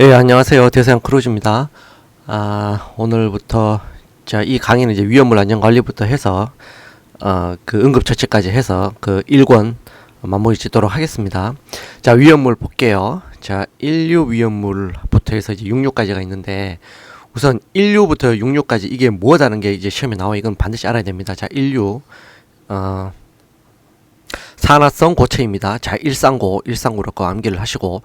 예, 안녕하세요. 대서양 크루즈입니다. 아, 오늘부터 자, 이 강의는 이제 위험물 안전 관리부터 해서 어, 그 응급 처치까지 해서 그 1권 마무리 짓도록 하겠습니다. 자, 위험물 볼게요. 자, 1류 위험물부터 해서 이제 66까지가 있는데 우선 1류부터 66까지 이게 뭐다는 게 이제 시험에 나와 이건 반드시 알아야 됩니다. 자, 1류 어 산화성 고체입니다. 자, 139, 139로 암기를 하시고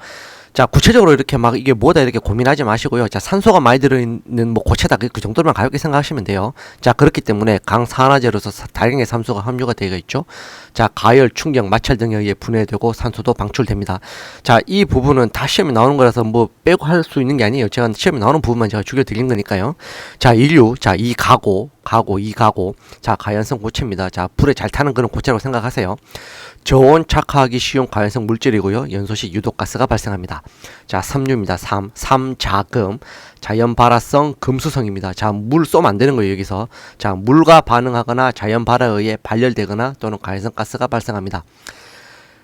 자, 구체적으로 이렇게 막 이게 뭐다 이렇게 고민하지 마시고요. 자, 산소가 많이 들어있는 뭐 고체다. 그, 그 정도만 가볍게 생각하시면 돼요. 자, 그렇기 때문에 강산화제로서 사- 다량의 산소가 함유가 되어 있죠. 자, 가열, 충격, 마찰 등에 의해 분해되고 산소도 방출됩니다. 자, 이 부분은 다 시험에 나오는 거라서 뭐 빼고 할 수 있는 게 아니에요. 제가 시험에 나오는 부분만 제가 죽여 드린 거니까요. 자, 인류, 자, 이 가고, 가고, 이 가고, 자, 가연성 고체입니다. 자, 불에 잘 타는 그런 고체라고 생각하세요. 저온 착화하기 쉬운 가연성 물질이고요. 연소시 유독가스가 발생합니다. 자, 삼류입니다. 삼, 삼자금, 자연 발화성 금수성입니다. 자, 물 쏘면 안 되는 거예요, 여기서. 자, 물과 반응하거나 자연 발화에 의해 발열되거나 또는 가연성 가스가 발생합니다.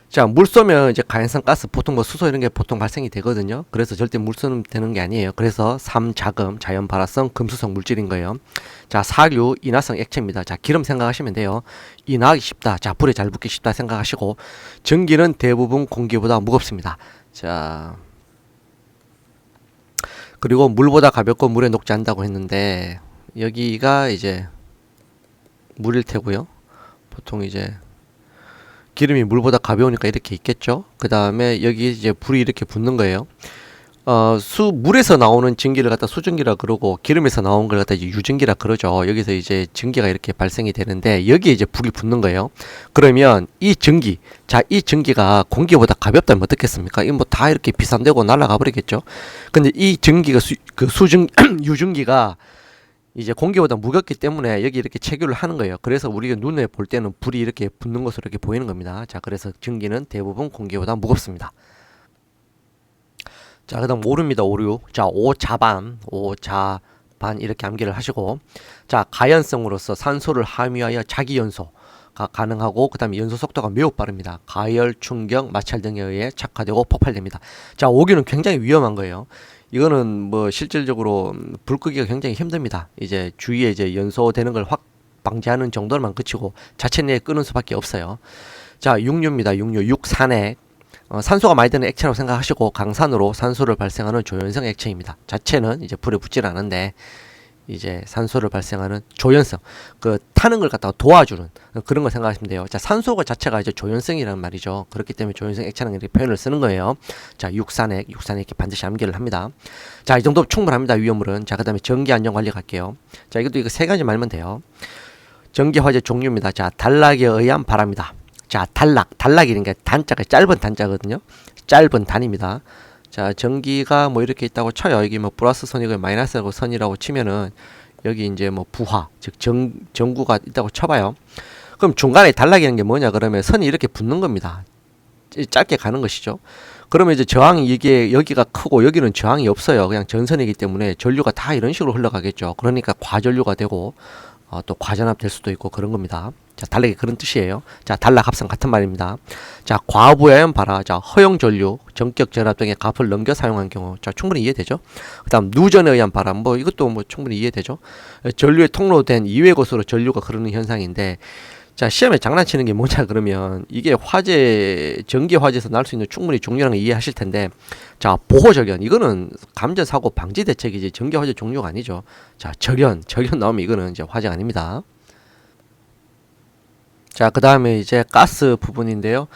자, 물 쏘면 이제 가연성 가스 보통 뭐 수소 이런 게 보통 발생이 되거든요. 그래서 절대 물 쏘면 되는 게 아니에요. 그래서 삼자금, 자연 발화성 금수성 물질인 거예요. 자, 사류, 인화성 액체입니다. 자, 기름 생각하시면 돼요. 인화하기 쉽다. 자, 불에 잘 붙기 쉽다 생각하시고 전기는 대부분 공기보다 무겁습니다. 자, 그리고 물보다 가볍고 물에 녹지 않는다고 했는데 여기가 이제 물일 테고요. 보통 이제 기름이 물보다 가벼우니까 이렇게 있겠죠. 그 다음에 여기 이제 불이 이렇게 붙는 거예요. 어, 수, 물에서 나오는 증기를 갖다 수증기라 그러고 기름에서 나온 걸 갖다 이제 유증기라 그러죠. 여기서 이제 증기가 이렇게 발생이 되는데 여기에 이제 불이 붙는 거예요. 그러면 이 증기, 자, 이 증기가 공기보다 가볍다면 어떻겠습니까? 이 뭐 다 이렇게 비산되고 날아가 버리겠죠. 근데 이 증기가 수, 그 수증, 유증기가 이제 공기보다 무겁기 때문에 여기 이렇게 체결을 하는 거예요. 그래서 우리가 눈에 볼 때는 불이 이렇게 붙는 것으로 이렇게 보이는 겁니다. 자, 그래서 증기는 대부분 공기보다 무겁습니다. 자, 그다음 오류입니다. 오류. 자, 오자반, 오자반 이렇게 암기를 하시고, 자, 가연성으로서 산소를 함유하여 자기 연소 가 가능하고, 그다음에 연소 속도가 매우 빠릅니다. 가열, 충격, 마찰 등에 의해 착화되고 폭발됩니다. 자, 오류는 굉장히 위험한 거예요. 이거는 뭐 실질적으로 불 끄기가 굉장히 힘듭니다. 이제 주위에 이제 연소되는 걸 확 방지하는 정도로만 그치고 자체 내에 끄는 수밖에 없어요. 자, 육류입니다. 육류, 육산액. 어, 산소가 많이 드는 액체라고 생각하시고 강산으로 산소를 발생하는 조연성 액체입니다. 자체는 이제 불에 붙질 않은데 이제 산소를 발생하는 조연성 그 타는 걸 갖다가 도와주는 그런 걸 생각하시면 돼요. 자 산소가 자체가 이제 조연성이라는 말이죠. 그렇기 때문에 조연성 액체라는 이렇게 표현을 쓰는 거예요. 자 육산액 육산액 이렇게 반드시 암기를 합니다. 자 이 정도 충분합니다. 위험물은 자 그다음에 전기 안전 관리 갈게요. 자 이것도 이거 세 가지 말면 돼요. 전기 화재 종류입니다. 자 단락에 의한 바람이다. 자, 단락. 단락이라는 게 단자가 짧은 단자거든요. 짧은 단입니다. 자, 전기가 뭐 이렇게 있다고 쳐요. 여기 뭐 플러스 선이고 마이너스 선이라고 치면은 여기 이제 뭐 부하, 즉 전, 전구가 있다고 쳐봐요. 그럼 중간에 단락이라는 게 뭐냐 그러면 선이 이렇게 붙는 겁니다. 짧게 가는 것이죠. 그러면 이제 저항이 이게 여기가 크고 여기는 저항이 없어요. 그냥 전선이기 때문에 전류가 다 이런 식으로 흘러가겠죠. 그러니까 과전류가 되고 어, 또 과전압 될 수도 있고 그런 겁니다. 자, 단락이 그런 뜻이에요. 자, 단락 합성 같은 말입니다. 자, 과부하염 발화, 자, 허용 전류, 전격 전압 등의 값을 넘겨 사용한 경우, 자, 충분히 이해되죠? 그 다음, 누전에 의한 바람, 뭐, 이것도 뭐 충분히 이해되죠? 전류에 통로된 이외 곳으로 전류가 흐르는 현상인데, 자, 시험에 장난치는 게 뭐냐, 그러면, 이게 화재, 전기 화재에서 날 수 있는 충분히 걸 이해하실 텐데, 자, 보호 절연, 이거는 감전 사고 방지 대책이지, 전기 화재 종류가 아니죠. 자, 절연, 절연 나오면 이거는 이제 화재가 아닙니다. 자, 그 다음에 이제 가스 부분인데요.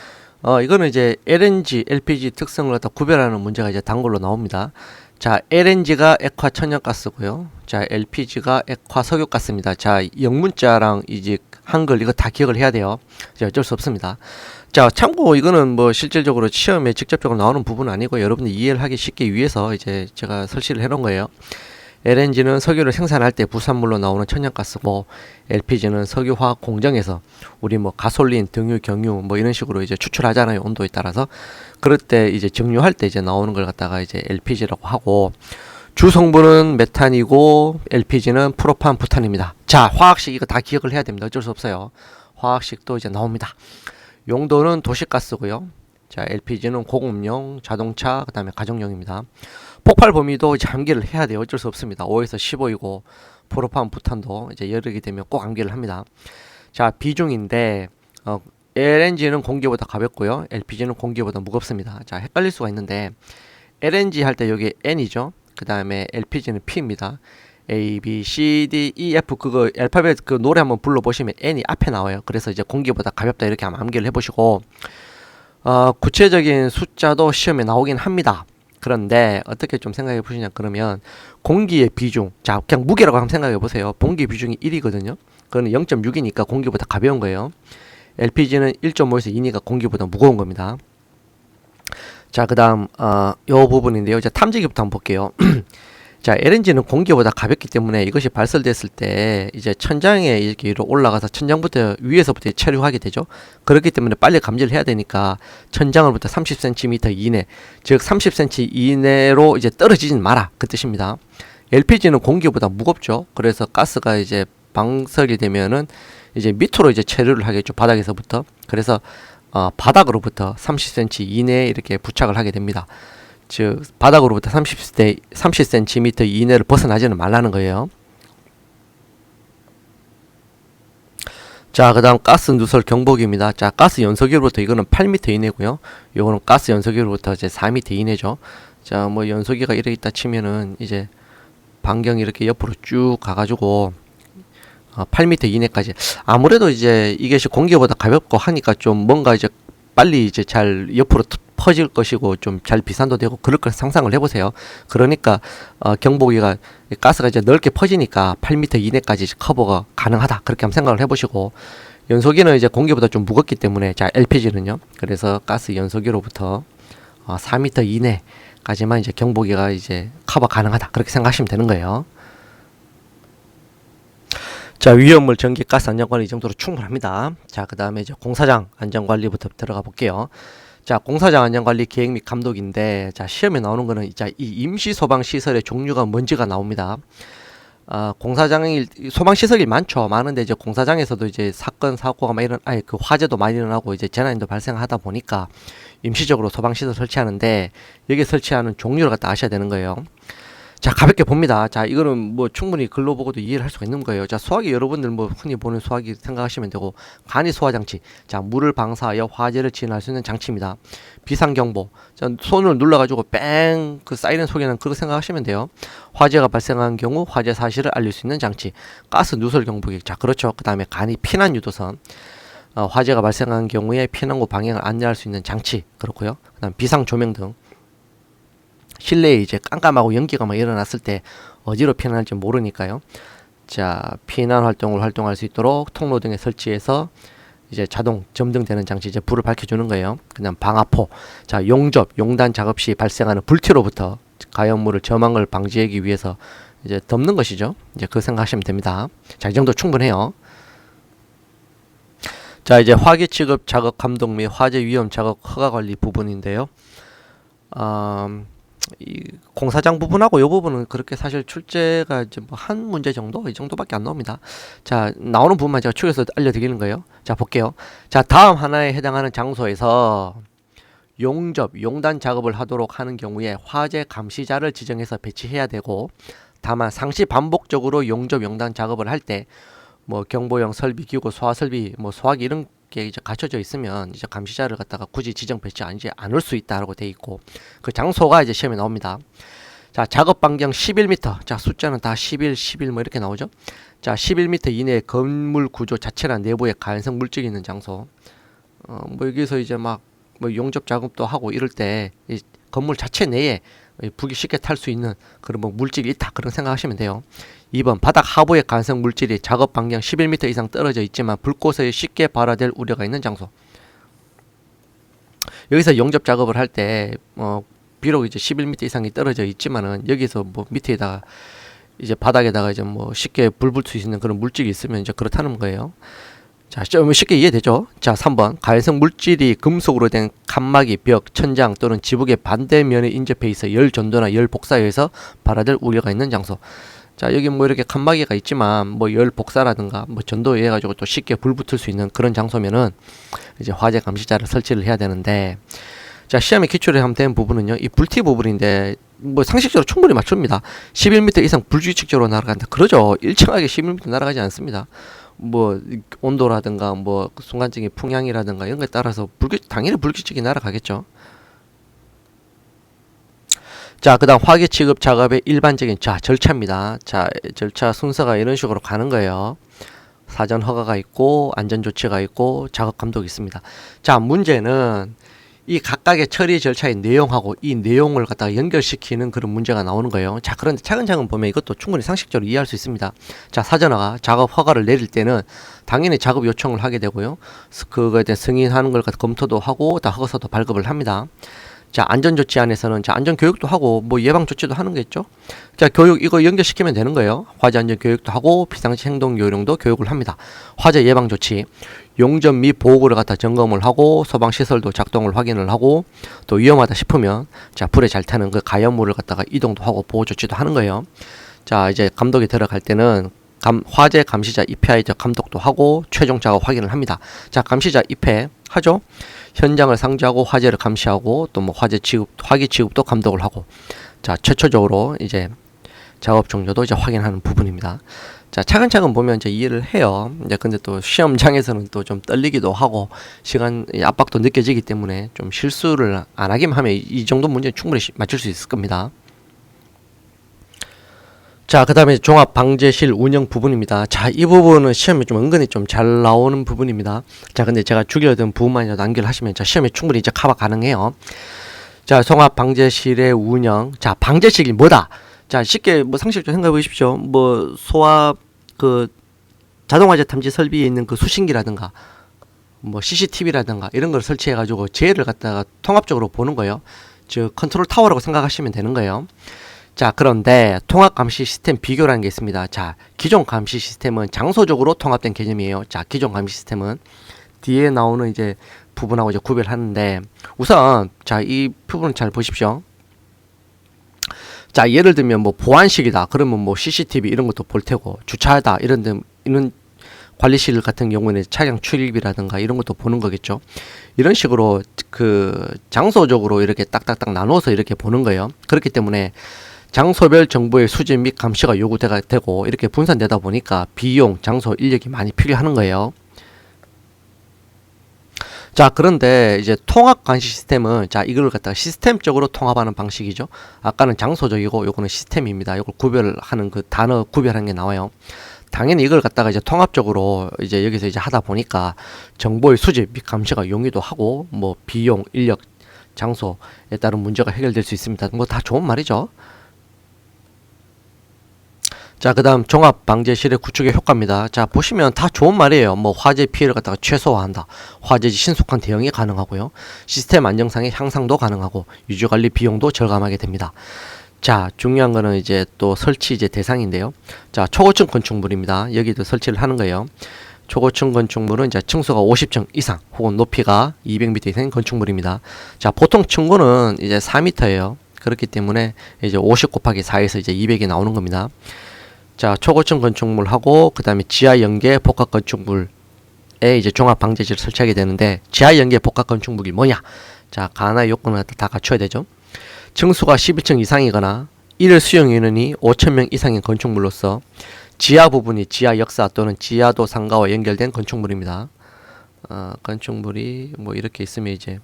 어, 이거는 이제 LNG, LPG 특성을 갖다 구별하는 문제가 이제 단골로 나옵니다. 자, LNG가 액화 천연가스고요. 자, LPG가 액화 석유가스입니다. 자, 영문자랑 이제 한글 이거 다 기억을 해야 돼요. 자, 어쩔 수 없습니다. 자, 참고 이거는 뭐 실질적으로 시험에 직접적으로 나오는 부분은 아니고 여러분들 이해를 하기 쉽게 위해서 이제 제가 설치를 해 놓은 거예요. LNG는 석유를 생산할 때 부산물로 나오는 천연가스고 LPG는 석유화학 공정에서 우리 뭐 가솔린, 등유, 경유 뭐 이런 식으로 이제 추출하잖아요 온도에 따라서 그럴 때 이제 정유할 때 이제 나오는 걸 갖다가 이제 LPG라고 하고 주 성분은 메탄이고 LPG는 프로판 부탄입니다. 자 화학식 이거 다 기억을 해야 됩니다. 어쩔 수 없어요. 화학식도 이제 나옵니다. 용도는 도시가스고요. 자 LPG는 공업용, 자동차, 그다음에 가정용입니다. 폭발 범위도 이제 암기를 해야 돼요. 어쩔 수 없습니다. 5에서 15이고 프로판 부탄도 이제 열리게 되면 꼭 암기를 합니다. 자 비중인데 어, LNG는 공기보다 가볍고요. LPG는 공기보다 무겁습니다. 자 헷갈릴 수가 있는데 LNG 할 때 여기 N이죠. 그 다음에 LPG는 P입니다. A, B, C, D, E, F 그거 알파벳 그 노래 한번 불러 보시면 N이 앞에 나와요. 그래서 이제 공기보다 가볍다 이렇게 한번 암기를 해 보시고 어, 구체적인 숫자도 시험에 나오긴 합니다. 그런데 어떻게 좀 생각해 보시냐 그러면 공기의 비중 자 그냥 무게라고 한번 생각해 보세요. 공기 비중이 1이거든요. 그거는 0.6이니까 공기보다 가벼운 거예요. LPG는 1.5에서 2니까 공기보다 무거운 겁니다. 자, 그 다음 어, 요 부분인데요. 이제 탐지기부터 한번 볼게요. 자, LNG는 공기보다 가볍기 때문에 이것이 발설됐을 때 이제 천장에 이렇게 올라가서 천장부터 위에서부터 체류하게 되죠. 그렇기 때문에 빨리 감지를 해야 되니까 천장으로부터 30cm 이내, 즉 30cm 이내로 이제 떨어지진 마라 그 뜻입니다. LPG는 공기보다 무겁죠. 그래서 가스가 이제 방설이 되면은 이제 밑으로 이제 체류를 하겠죠. 바닥에서부터. 그래서 어, 바닥으로부터 30cm 이내에 이렇게 부착을 하게 됩니다. 즉 바닥으로부터 30cm, 30cm 이내를 벗어나지는 말라는 거예요. 자, 그 다음 가스 누설 경보기입니다. 자, 가스 연소기로부터 이거는 8m 이내고요. 요거는 가스 연소기로부터 이제 4m 이내죠. 자, 뭐 연소기가 이래 있다 치면은 이제 반경이 이렇게 옆으로 쭉 가가지고 어, 8m 이내까지 아무래도 이제 이게 공기보다 가볍고 하니까 좀 뭔가 이제 빨리 이제 잘 옆으로 퍼질 것이고 좀 잘 비산도 되고 그럴 걸 상상을 해보세요. 그러니까 어, 경보기가 가스가 이제 넓게 퍼지니까 8m 이내까지 커버가 가능하다 그렇게 한번 생각을 해보시고 연소기는 이제 공기보다 좀 무겁기 때문에 자 LPG는요. 그래서 가스 연소기로부터 어, 4m 이내까지만 이제 경보기가 이제 커버 가능하다 그렇게 생각하시면 되는 거예요. 자 위험물 전기 가스 안전관리 이 정도로 충분합니다. 자그 다음에 이제 공사장 안전관리부터 들어가 볼게요. 자 공사장 안전관리 계획 및 감독인데 자 시험에 나오는 거는 이제 이 임시 소방 시설의 종류가 뭔지가 나옵니다. 아 공사장이 소방 시설이 많죠. 많은데 이제 공사장에서도 이제 사건 사고가 많이 일어 아니 그 화재도 많이 일어나고 이제 재난도 발생하다 보니까 임시적으로 소방 시설 설치하는데 여기 설치하는 종류를 갖다 아셔야 되는 거예요. 자 가볍게 봅니다. 자 이거는 뭐 충분히 글로 보고도 이해를 할 수가 있는 거예요. 자 소화기 여러분들 뭐 흔히 보는 소화기 생각하시면 되고 간이 소화 장치. 자 물을 방사하여 화재를 진화할 수 있는 장치입니다. 비상 경보. 자 손을 눌러 가지고 뺑 그 사이렌 소리는 그거 생각하시면 돼요. 화재가 발생한 경우 화재 사실을 알릴 수 있는 장치. 가스 누설 경보기. 자 그렇죠. 그 다음에 간이 피난 유도선. 어, 화재가 발생한 경우에 피난구 방향을 안내할 수 있는 장치 그렇고요. 그다음 비상 조명 등 실내에 이제 깜깜하고 연기가 막 일어났을 때 어디로 피난할지 모르니까요. 자, 피난 활동을 활동할 수 있도록 통로 등에 설치해서 이제 자동 점등되는 장치 이제 불을 밝혀주는 거예요. 그냥 방화포, 자 용접, 용단 작업 시 발생하는 불티로부터 가연물을 저망을 방지하기 위해서 이제 덮는 것이죠. 이제 그 생각하시면 됩니다. 자, 이 정도 충분해요. 자, 이제 화기 취급 작업 감독 및 화재 위험 작업 허가 관리 부분인데요. 음, 이 공사장 부분하고 이 부분은 그렇게 사실 출제가 이제 뭐 한 문제 정도 이 정도밖에 안 나옵니다. 자 나오는 부분만 제가 추려서 알려드리는 거예요. 자 볼게요. 자 다음 하나에 해당하는 장소에서 용접, 용단 작업을 하도록 하는 경우에 화재 감시자를 지정해서 배치해야 되고 다만 상시 반복적으로 용접, 용단 작업을 할 때 뭐 경보용 설비 기구, 소화 설비, 뭐 소화기 이런 게 이제 갖춰져 있으면 이제 감시자를 갖다가 굳이 지정 배치하지 않을 수 있다라고 돼 있고 그 장소가 이제 시험에 나옵니다. 자 작업 반경 11m 자 숫자는 다 11, 11 뭐 이렇게 나오죠. 자 11m 이내 건물 구조 자체나 내부에 가연성 물질이 있는 장소. 어 뭐 여기서 이제 막 뭐 용접 작업도 하고 이럴 때 이 건물 자체 내에 북이 쉽게 탈 수 있는 그런 뭐 물질이 있다 그런 생각하시면 돼요. 2번 바닥 하부의 간성 물질이 작업 반경 11m 이상 떨어져 있지만 불꽃에 쉽게 발화될 우려가 있는 장소. 여기서 용접 작업을 할 때 어, 비록 이제 11m 이상이 떨어져 있지만은 여기서 뭐 밑에다가 이제 바닥에다가 이제 뭐 쉽게 불 붙을 수 있는 그런 물질이 있으면 이제 그렇다는 거예요. 자, 좀 쉽게 이해되죠? 자, 3번. 가해성 물질이 금속으로 된 칸막이, 벽, 천장 또는 지붕의 반대면에 인접해 있어 열 전도나 열 복사에 의해서 발화될 우려가 있는 장소. 자, 여기 뭐 이렇게 칸막이가 있지만 뭐 열 복사라든가 뭐 전도해 가지고 또 쉽게 불 붙을 수 있는 그런 장소면은 이제 화재 감시자를 설치를 해야 되는데 자, 시험에 기출을 하면 된 부분은요. 이 불티 부분인데 뭐 상식적으로 충분히 맞춥니다. 11m 이상 불규칙적으로 날아간다. 그러죠. 일정하게 11m 날아가지 않습니다. 뭐 온도라든가 뭐 순간적인 풍향이라든가 이런 거에 따라서 불규 당연히 불규칙이 날아가겠죠. 자, 그 다음 화계 취급 작업의 일반적인 자 절차입니다. 자, 절차 순서가 이런 식으로 가는 거예요. 사전 허가가 있고 안전 조치가 있고 작업 감독이 있습니다. 자, 문제는 이 각각의 처리 절차의 내용하고 이 내용을 갖다가 연결시키는 그런 문제가 나오는 거예요. 자, 그런데 차근차근 보면 이것도 충분히 상식적으로 이해할 수 있습니다. 자, 사전화가 작업 허가를 내릴 때는 당연히 작업 요청을 하게 되고요. 스- 그거에 대한 승인하는 걸 검토도 하고 다 허가서도 발급을 합니다. 자, 안전조치 안에서는 자, 안전교육도 하고 뭐 예방조치도 하는 거겠죠. 자, 교육 이거 연결시키면 되는 거예요. 화재 안전 교육도 하고 비상시 행동 요령도 교육을 합니다. 화재 예방 조치, 용접 및 보호구를 갖다 점검을 하고 소방 시설도 작동을 확인을 하고 또 위험하다 싶으면 자, 불에 잘 타는 그 가연물을 갖다가 이동도 하고 보호 조치도 하는 거예요. 자, 이제 감독이 들어갈 때는 감, 화재 감시자 저 감독도 하고 최종 작업 확인을 합니다. 자, 감시자 입회 하죠. 현장을 상주하고 화재를 감시하고 또 뭐 화재 취급, 화기 취급도 감독을 하고 자, 최초적으로 이제 작업 종료도 이제 확인하는 부분입니다. 자, 차근차근 보면 이제 이해를 해요. 이제 근데 또 시험장에서는 또 좀 떨리기도 하고 시간 이 압박도 느껴지기 때문에 좀 실수를 안 하기만 하면 이, 이 정도 문제는 충분히 시- 맞출 수 있을 겁니다. 자, 그 다음에 종합 방제실 운영 부분입니다. 자, 이 부분은 시험에 좀 은근히 좀 잘 나오는 부분입니다. 자, 근데 제가 주기하던 부분만이라도 남기를 하시면 자, 시험에 충분히 이제 커버 가능해요. 자, 종합 방제실의 운영. 자, 방제실이 뭐다? 자, 쉽게 뭐 상식적으로 생각해 보십시오. 뭐 소화 그 자동화재 탐지 설비에 있는 그 수신기라든가 뭐 CCTV라든가 이런 걸 설치해 가지고 재해를 갖다가 통합적으로 보는 거예요. 즉 컨트롤 타워라고 생각하시면 되는 거예요. 자, 그런데 통합 감시 시스템 비교라는 게 있습니다. 자, 기존 감시 시스템은 장소적으로 통합된 개념이에요. 자, 기존 감시 시스템은 뒤에 나오는 이제 부분하고 이제 구별하는데 우선 자, 이 부분을 잘 보십시오. 자, 예를 들면 뭐 보안실이다. 그러면 뭐 CCTV 이런 것도 볼 테고 주차하다 이런 데 이런 관리실 같은 경우에는 차량 출입이라든가 이런 것도 보는 거겠죠. 이런 식으로 그 장소적으로 이렇게 딱딱딱 나눠서 이렇게 보는 거예요. 그렇기 때문에 장소별 정보의 수집 및 감시가 요구되가 되고 이렇게 분산되다 보니까 비용, 장소, 인력이 많이 필요하는 거예요. 자, 그런데 이제 통합 감시 시스템은 자, 이걸 갖다가 시스템적으로 통합하는 방식이죠. 아까는 장소적이고 요거는 시스템입니다. 요걸 구별하는 그 단어 구별하는 게 나와요. 당연히 이걸 갖다가 이제 통합적으로 이제 여기서 이제 하다 보니까 정보의 수집 및 감시가 용이도 하고 뭐 비용, 인력, 장소에 따른 문제가 해결될 수 있습니다. 뭐 다 좋은 말이죠. 자, 그 다음 종합 방제실의 구축의 효과입니다. 자, 보시면 다 좋은 말이에요. 뭐 화재 피해를 갖다가 최소화한다. 화재 시 신속한 대응이 가능하고요. 시스템 안정상의 향상도 가능하고 유지 관리 비용도 절감하게 됩니다. 자, 중요한 거는 이제 또 설치 이제 대상인데요. 자, 초고층 건축물입니다. 여기도 설치를 하는 거예요. 초고층 건축물은 이제 층수가 50층 이상 혹은 높이가 200m 이상인 건축물입니다. 자, 보통 층고는 이제 4m예요. 그렇기 때문에 이제 50 곱하기 4에서 이제 200이 나오는 겁니다. 자, 초고층 건축물하고 그다음에 지하 연계 복합 건축물에 이제 종합 방제실을 설치하게 되는데 지하 연계 복합 건축물이 뭐냐? 자, 가나 요건을 다 갖춰야 되죠. 층수가 12층 이상이거나 이를 수용 인원이 5,000명 이상인 건축물로서 지하 부분이 지하 역사 또는 지하도 상가와 연결된 건축물입니다. 어, 건축물이 뭐 이렇게 있으면 이제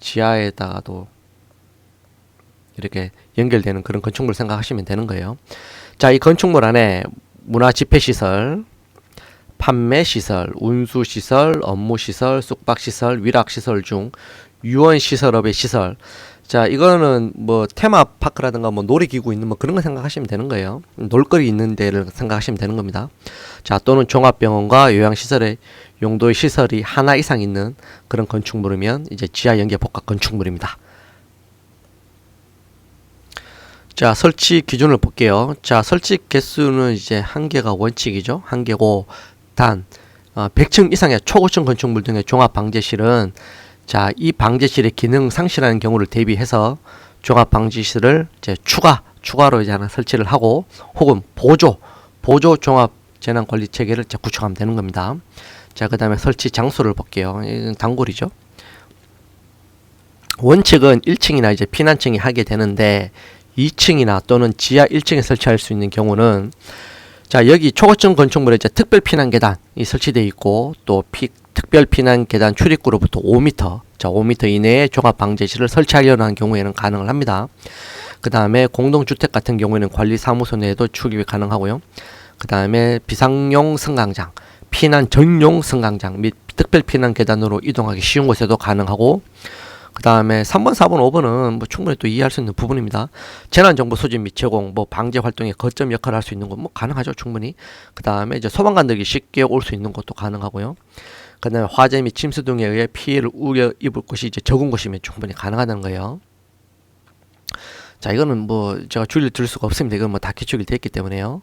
지하에다가도 이렇게 연결되는 그런 건축물 생각하시면 되는 거예요. 자, 이 건축물 안에 문화 집회 시설, 판매 시설, 운수 시설, 업무 시설, 숙박 시설, 위락 시설 중 유원 시설업의 시설. 자, 이거는 뭐 테마 파크라든가 뭐 놀이기구 있는 뭐 그런 거 생각하시면 되는 거예요. 놀거리 있는 데를 생각하시면 되는 겁니다. 자, 또는 종합병원과 요양시설의 용도의 시설이 하나 이상 있는 그런 건축물이면 이제 지하 연계 복합 건축물입니다. 자, 설치 기준을 볼게요. 자, 설치 개수는 이제 한 개가 원칙이죠. 한 개고 단 어, 100층 이상의 초고층 건축물 등의 종합 방제실은 자, 이 방제실의 기능 상실하는 경우를 대비해서 종합 방지실을 이제 추가 추가로 이제 하나 설치를 하고 혹은 보조 보조 종합 재난 관리 체계를 이제 구축하면 되는 겁니다. 자, 그 다음에 설치 장소를 볼게요. 단골이죠. 원칙은 1층이나 이제 피난층이 하게 되는데 2층이나 또는 지하 1층에 설치할 수 있는 경우는 자 여기 초고층 건축물에 이제 특별 피난 계단이 설치되어 있고 또 피, 특별 피난 계단 출입구로부터 5m 자 5m 이내에 종합 방제실을 설치하려는 하는 경우에는 가능을 합니다. 그 다음에 공동주택 같은 경우에는 관리사무소 내에도 출입이 가능하고요. 그 다음에 비상용 승강장, 피난 전용 승강장 및 특별 피난 계단으로 이동하기 쉬운 곳에도 가능하고 그 다음에 3번, 4번, 5번은 뭐 충분히 또 이해할 수 있는 부분입니다. 재난정보 수집 및 제공, 뭐 방제 활동의 거점 역할을 할 수 있는 것, 뭐 가능하죠, 충분히. 그 다음에 이제 소방관들이 쉽게 올 수 있는 것도 가능하고요. 그 다음에 화재 및 침수 등에 의해 피해를 우려 입을 것이 이제 적은 곳이면 충분히 가능하다는 거예요. 자, 이거는 뭐 제가 줄일 들 수가 없습니다. 이건 뭐 다 기축이 됐기 때문에요.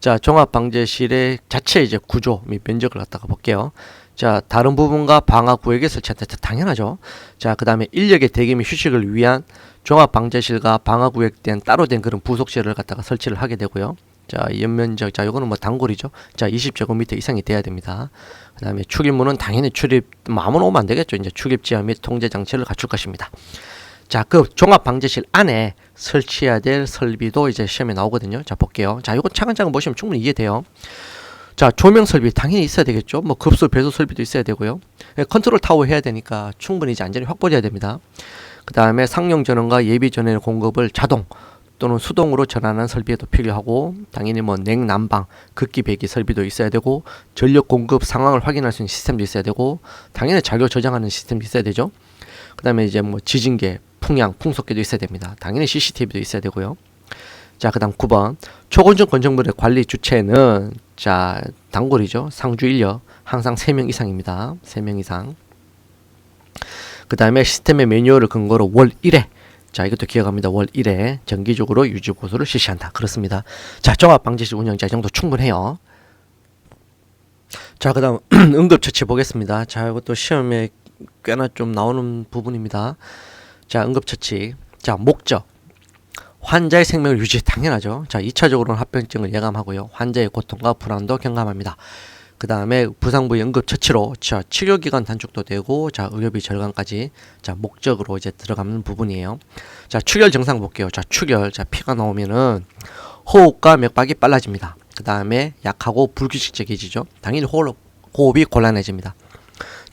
자, 종합방제실의 자체 이제 구조 및 면적을 갖다가 볼게요. 자, 다른 부분과 방화 구역에 설치한다. 당연하죠. 자, 그 다음에 인력의 대기 및 휴식을 위한 종합방제실과 방화 구역 된 따로 된 그런 부속실을 갖다가 설치를 하게 되고요. 자, 연면적, 자, 요거는 뭐 단골이죠. 자, 20제곱미터 이상이 돼야 됩니다. 그 다음에 출입문은 당연히 출입, 뭐 아무나 오면 안 되겠죠. 이제 출입 지하 및 통제 장치를 갖출 것입니다. 자, 그 종합 방제실 안에 설치해야 될 설비도 이제 시험에 나오거든요. 자, 볼게요. 자, 요거 차근차근 보시면 충분히 이해돼요. 자, 조명 설비 당연히 있어야 되겠죠. 뭐 급수 배수 설비도 있어야 되고요. 예, 컨트롤 타워 해야 되니까 충분히 이제 안전이 확보돼야 됩니다. 그 다음에 상용 전원과 예비 전원의 공급을 자동 또는 수동으로 전환하는 설비도 필요하고 당연히 뭐 냉난방, 극기 배기 설비도 있어야 되고 전력 공급 상황을 확인할 수 있는 시스템도 있어야 되고 당연히 자격 저장하는 시스템도 있어야 되죠. 그 다음에 이제 뭐 지진계, 풍향, 풍속계도 있어야 됩니다. 당연히 CCTV도 있어야 되고요. 자, 그다음 9번 초건축 건축물의 관리 주체는 자 단골이죠. 상주 인력 항상 3명 이상입니다. 3명 이상. 그 다음에 시스템의 매뉴얼을 근거로 월 1회 자 이것도 기억합니다. 월 1회 정기적으로 유지 보수를 실시한다. 그렇습니다. 자 종합 방지실 운영자 이 정도 충분해요. 자 그다음 응급처치 보겠습니다. 자 이것도 시험에 꽤나 좀 나오는 부분입니다. 자 응급처치 자 목적 환자의 생명을 유지 당연하죠. 자 2차적으로는 합병증을 예감하고요. 환자의 고통과 불안도 경감합니다. 그 다음에 부상 부위 응급 처치로 자 치료 기간 단축도 되고 자 의료비 절감까지 자 목적으로 이제 들어가는 부분이에요. 자 출혈 증상 볼게요. 자 출혈 자 피가 나오면은 호흡과 맥박이 빨라집니다. 그 다음에 약하고 불규칙적이지죠. 당연히 호흡, 호흡이 곤란해집니다.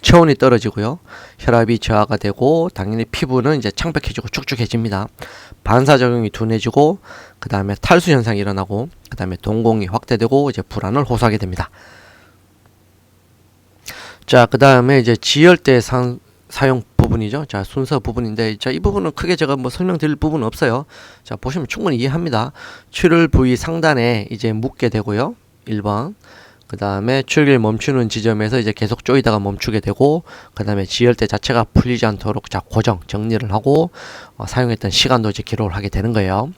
체온이 떨어지고요. 혈압이 저하가 되고 당연히 피부는 이제 창백해지고 축축해집니다. 반사 작용이 둔해지고 그 다음에 탈수 현상이 일어나고 그 다음에 동공이 확대되고 이제 불안을 호소하게 됩니다. 자, 그 다음에 이제 지혈대 상, 사용 부분이죠. 자, 순서 부분인데, 자, 이 부분은 크게 제가 뭐 설명드릴 부분은 없어요. 자, 보시면 충분히 이해합니다. 출혈 부위 상단에 이제 묶게 되고요. 1번. 그 다음에 출혈 멈추는 지점에서 이제 계속 조이다가 멈추게 되고, 그 다음에 지혈대 자체가 풀리지 않도록 자, 고정, 정리를 하고, 어, 사용했던 시간도 이제 기록을 하게 되는 거예요.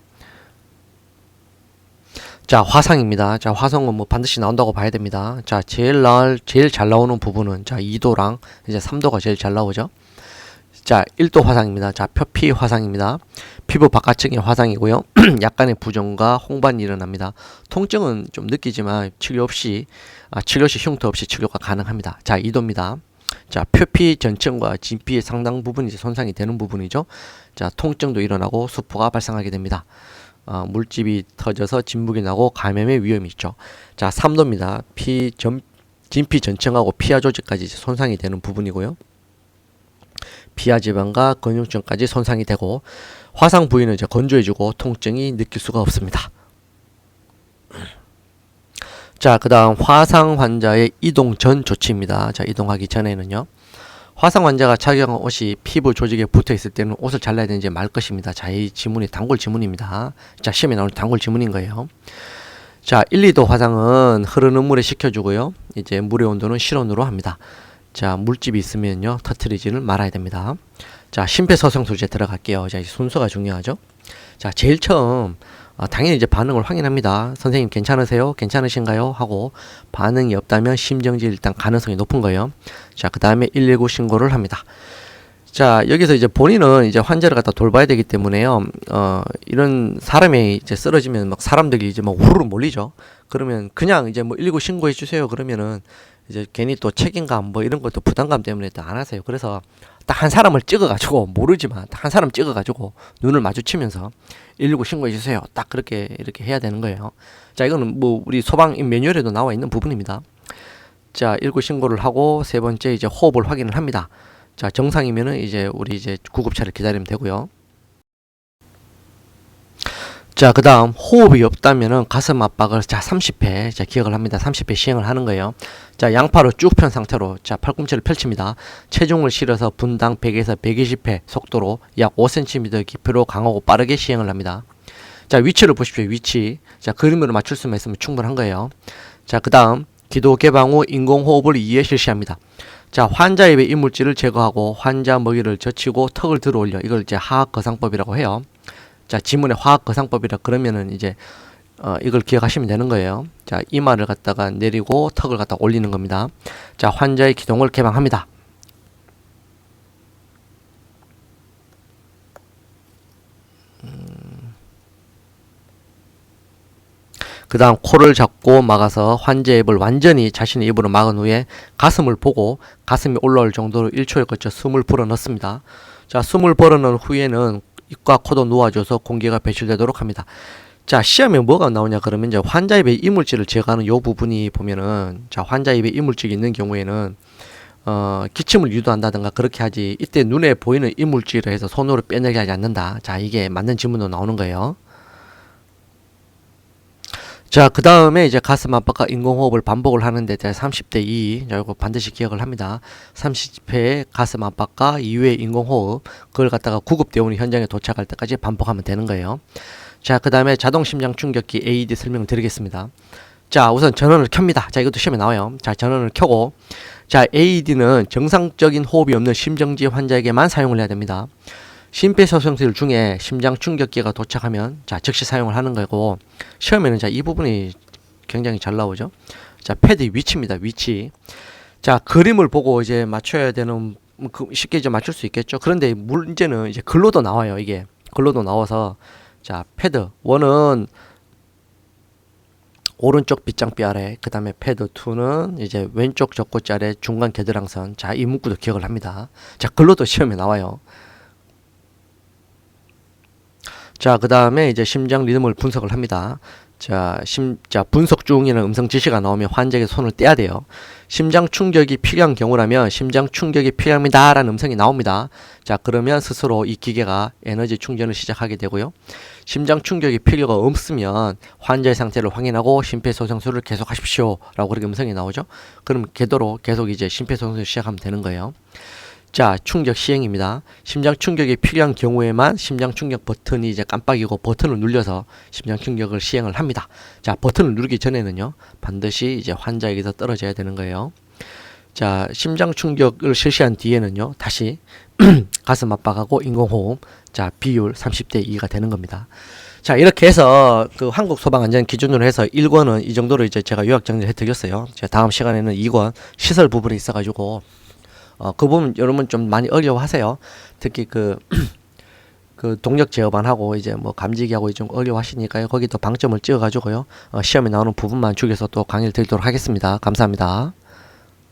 자, 화상입니다. 자, 화성은 뭐 반드시 나온다고 봐야 됩니다. 자, 제일 날, 제일 잘 나오는 부분은 자, 2도랑 이제 3도가 제일 잘 나오죠. 자, 1도 화상입니다. 자, 표피 화상입니다. 피부 바깥층의 화상이고요. 약간의 부종과 홍반이 일어납니다. 통증은 좀 느끼지만 치료 없이, 아, 치료 시 흉터 없이 치료가 가능합니다. 자, 2도입니다. 자, 표피 전층과 진피의 상당 부분이 손상이 되는 부분이죠. 자, 통증도 일어나고 수포가 발생하게 됩니다. 어, 물집이 터져서 진북이 나고 감염의 위험이 있죠. 자, 3도입니다. 피 전, 진피 전층하고 피하 조직까지 손상이 되는 부분이고요. 피하 지방과 근육층까지 손상이 되고 화상 부위는 이제 건조해지고 통증이 느낄 수가 없습니다. 자, 그 다음 화상 환자의 이동 전 조치입니다. 자, 이동하기 전에는요. 화상 환자가 착용한 옷이 피부 조직에 붙어 있을 때는 옷을 잘라야 되는지 말 것입니다. 자, 이 지문이 단골 지문입니다. 자, 시험에 나오는 단골 지문인 거예요. 자, 1, 2도 화상은 흐르는 물에 식혀주고요. 이제 물의 온도는 실온으로 합니다. 자, 물집이 있으면요, 터트리지는 말아야 됩니다. 자, 심폐소생술제 들어갈게요. 자, 이 순서가 중요하죠. 자, 제일 처음 아, 당연히 이제 반응을 확인합니다. 선생님 괜찮으세요? 괜찮으신가요? 하고 반응이 없다면 심정지 일단 가능성이 높은 거예요. 자, 그 다음에 119 신고를 합니다. 자, 여기서 이제 본인은 이제 환자를 갖다 돌봐야 되기 때문에요. 어, 이런 사람이 이제 쓰러지면 막 사람들이 이제 막 우르르 몰리죠. 그러면 그냥 이제 뭐 119 신고해 주세요. 그러면은 이제 괜히 또 책임감 뭐 이런 것도 부담감 때문에 또 안 하세요. 그래서 딱 한 사람을 찍어가지고 모르지만 딱 한 사람 찍어가지고 눈을 마주치면서 119 신고해 주세요. 딱 그렇게 이렇게 해야 되는 거예요. 자 이거는 뭐 우리 소방 매뉴얼에도 나와 있는 부분입니다. 자 119 신고를 하고 세 번째 이제 호흡을 확인을 합니다. 자 정상이면은 이제 우리 이제 구급차를 기다리면 되고요. 자, 그 다음, 호흡이 없다면은 가슴 압박을 자, 30회, 자, 기억을 합니다. 30회 시행을 하는 거예요. 자, 양팔을 쭉편 상태로, 자, 팔꿈치를 펼칩니다. 체중을 실어서 분당 100에서 120회 속도로 약 5cm 깊이로 강하고 빠르게 시행을 합니다. 자, 위치를 보십시오. 위치. 자, 그림으로 맞출 수만 있으면 충분한 거예요. 자, 그 다음, 기도 개방 후 인공호흡을 2회 실시합니다. 자, 환자 입의 이물질을 제거하고 환자 먹이를 젖히고 턱을 들어 올려. 이걸 이제 하악 거상법이라고 해요. 자, 지문의 화학 거상법이라 그러면은 이제 어, 이걸 기억하시면 되는 거예요. 자, 이마를 갖다가 내리고 턱을 갖다 올리는 겁니다. 자, 환자의 기동을 개방합니다. 그 다음 코를 잡고 막아서 환자의 입을 완전히 자신의 입으로 막은 후에 가슴을 보고 가슴이 올라올 정도로 1초에 걸쳐 숨을 불어 넣습니다. 자, 숨을 불어 넣은 후에는 입과 코도 놓아줘서 공기가 배출되도록 합니다. 자, 시험에 뭐가 나오냐 그러면 이제 환자 입에 이물질을 제거하는 요 부분이 보면은 자, 환자 입에 이물질이 있는 경우에는 어, 기침을 유도한다든가 그렇게 하지 이때 눈에 보이는 이물질을 해서 손으로 빼내게 하지 않는다. 자, 이게 맞는 질문으로 나오는 거예요. 자, 그 다음에 이제 가슴 압박과 인공호흡을 반복을 하는데 자, 30대 2. 자, 이거 반드시 기억을 합니다. 30회 가슴 압박과 2회 인공호흡. 그걸 갖다가 구급대원이 현장에 도착할 때까지 반복하면 되는 거예요. 자, 그 다음에 자동 심장 충격기 AED 설명을 드리겠습니다. 자, 우선 전원을 켭니다. 자, 이것도 시험에 나와요. 자, 전원을 켜고. 자, AED는 정상적인 호흡이 없는 심정지 환자에게만 사용을 해야 됩니다. 심폐소생술 중에 심장 충격기가 도착하면 자 즉시 사용을 하는 거고 시험에는 자 이 부분이 굉장히 잘 나오죠. 자 패드 위치입니다. 위치. 자 그림을 보고 이제 맞춰야 되는 그 쉽게 이제 맞출 수 있겠죠. 그런데 문제는 이제 글로도 나와요. 이게 글로도 나와서 자 패드 원은 오른쪽 빗장뼈 아래 그 다음에 패드 2는 이제 왼쪽 젖꼭지 아래 중간 겨드랑선 자 이 문구도 기억을 합니다. 자 글로도 시험에 나와요. 자, 그 다음에 이제 심장 리듬을 분석을 합니다. 자, 심, 자, 분석 중이라는 음성 지시가 나오면 환자에게 손을 떼야 돼요. 심장 충격이 필요한 경우라면 심장 충격이 필요합니다. 라는 음성이 나옵니다. 자, 그러면 스스로 이 기계가 에너지 충전을 시작하게 되고요. 심장 충격이 필요가 없으면 환자의 상태를 확인하고 심폐소생술을 계속하십시오. 라고 그렇게 음성이 나오죠. 그럼 궤도로 계속 이제 심폐소생술을 시작하면 되는 거예요. 자, 충격 시행입니다. 심장 충격이 필요한 경우에만 심장 충격 버튼이 이제 깜빡이고 버튼을 눌려서 심장 충격을 시행을 합니다. 자, 버튼을 누르기 전에는요, 반드시 이제 환자에게서 떨어져야 되는 거예요. 자, 심장 충격을 실시한 뒤에는요, 다시 가슴 압박하고 인공호흡, 자, 비율 30대 2가 되는 겁니다. 자, 이렇게 해서 그 한국 소방 안전 기준으로 해서 1권은 이 정도로 이제 제가 요약 정리해 드렸어요. 제 다음 시간에는 2권 시설 부분이 있어 가지고 어, 그 부분 여러분 좀 많이 어려워하세요. 특히 그, 그 동력 제어반하고 이제 뭐 감지기하고 좀 어려워하시니까요. 거기도 방점을 찍어가지고요. 어, 시험에 나오는 부분만 죽여서 또 강의를 드리도록 하겠습니다. 감사합니다.